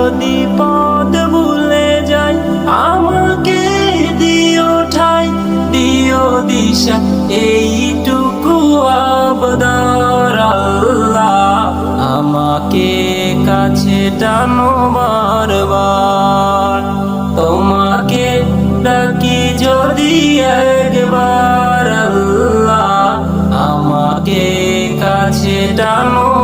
যদি পদ ভুলে যাই, আমাকে দিও ঠাই, দিও দিশা, এইটুকু আবদার আমাকে কাছে টানো বারবার। তোমাকে ডাকি যদি একবার আল্লাহ। আমাকে কাছে টানো